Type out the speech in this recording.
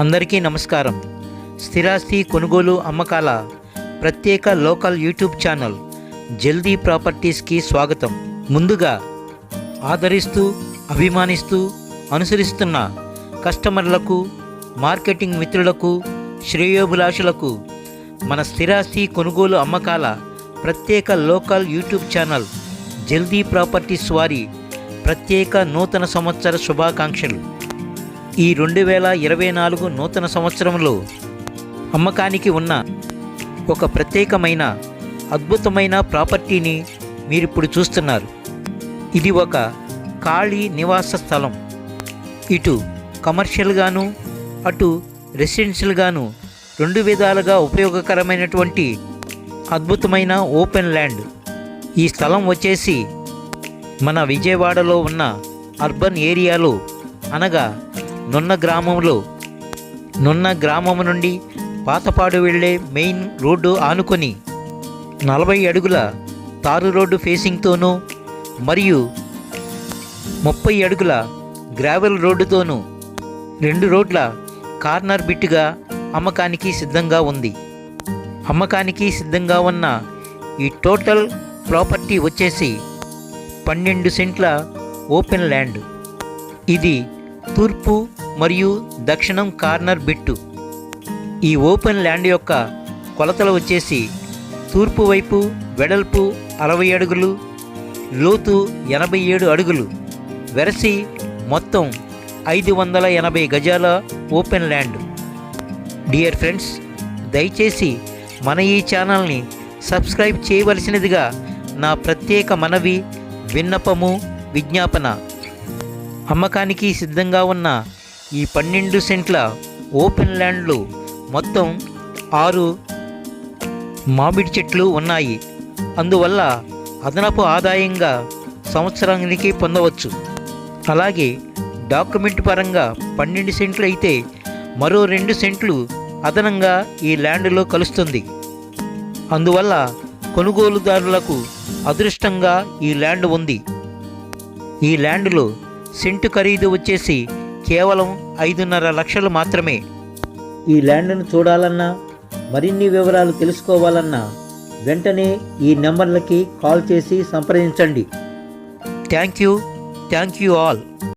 అందరికీ నమస్కారం. స్థిరాస్తి కొనుగోలు అమ్మకాల ప్రత్యేక లోకల్ యూట్యూబ్ ఛానల్ జల్దీ ప్రాపర్టీస్కి స్వాగతం. ముందుగా ఆదరిస్తూ అభిమానిస్తూ అనుసరిస్తున్న కస్టమర్లకు మార్కెటింగ్ మిత్రులకు శ్రేయోభిలాషులకు మన స్థిరాస్తి కొనుగోలు అమ్మకాల ప్రత్యేక local YouTube channel Jaldi properties వారి ప్రత్యేక నూతన సంవత్సర శుభాకాంక్షలు. ఈ రెండు వేల ఇరవై నాలుగు నూతన సంవత్సరంలో అమ్మకానికి ఉన్న ఒక ప్రత్యేకమైన అద్భుతమైన ప్రాపర్టీని మీరు ఇప్పుడు చూస్తున్నారు. ఇది ఒక ఖాళీ నివాస స్థలం. ఇటు కమర్షియల్గాను అటు రెసిడెన్షియల్గాను రెండు విధాలుగా ఉపయోగకరమైనటువంటి అద్భుతమైన ఓపెన్ ల్యాండ్. ఈ స్థలం వచ్చేసి మన విజయవాడలో ఉన్న అర్బన్ ఏరియాలో అనగా నున్న గ్రామంలో నున్న గ్రామం నుండి పాతపాడు వెళ్ళే మెయిన్ రోడ్డు ఆనుకొని నలభై అడుగుల తారు రోడ్డు ఫేసింగ్తోనూ మరియు ముప్పై అడుగుల గ్రావెల్ రోడ్డుతోనూ రెండు రోడ్ల కార్నర్ బిట్టుగా అమ్మకానికి సిద్ధంగా ఉంది. అమ్మకానికి సిద్ధంగా ఉన్న ఈ టోటల్ ప్రాపర్టీ వచ్చేసి పన్నెండు సెంట్ల ఓపెన్ ల్యాండ్. ఇది తూర్పు మరియు దక్షిణం కార్నర్ బిట్టు. ఈ ఓపెన్ ల్యాండ్ యొక్క కొలతలు వచ్చేసి తూర్పు వైపు వెడల్పు అరవై అడుగులు లోతు ఎనభై ఏడు అడుగులు. వెరసి మొత్తం ఐదు వందల ఎనభై గజాల ఓపెన్ ల్యాండ్. డియర్ ఫ్రెండ్స్ దయచేసి మన ఈ ఛానల్ని సబ్స్క్రైబ్ చేయవలసినదిగా నా ప్రత్యేక మనవి విన్నపము విజ్ఞాపన. అమ్మకానికి సిద్ధంగా ఉన్న ఈ పన్నెండు సెంట్ల ఓపెన్ ల్యాండ్లు మొత్తం ఆరు మామిడి చెట్లు ఉన్నాయి. అందువల్ల అదనపు ఆదాయంగా సంవత్సరానికి పొందవచ్చు. అలాగే డాక్యుమెంట్ పరంగా పన్నెండు సెంట్లు అయితే మరో రెండు సెంట్లు అదనంగా ఈ ల్యాండ్లో కలుస్తుంది. అందువల్ల కొనుగోలుదారులకు అదృష్టంగా ఈ ల్యాండ్ ఉంది. ఈ ల్యాండ్లో సెంటు ఖరీదు వచ్చేసి కేవలం ఐదున్నర లక్షలు మాత్రమే. ఈ ల్యాండ్ను చూడాలన్నా మరిన్ని వివరాలు తెలుసుకోవాలన్నా వెంటనే ఈ నెంబర్లకి కాల్ చేసి సంప్రదించండి. Thank you. Thank you all.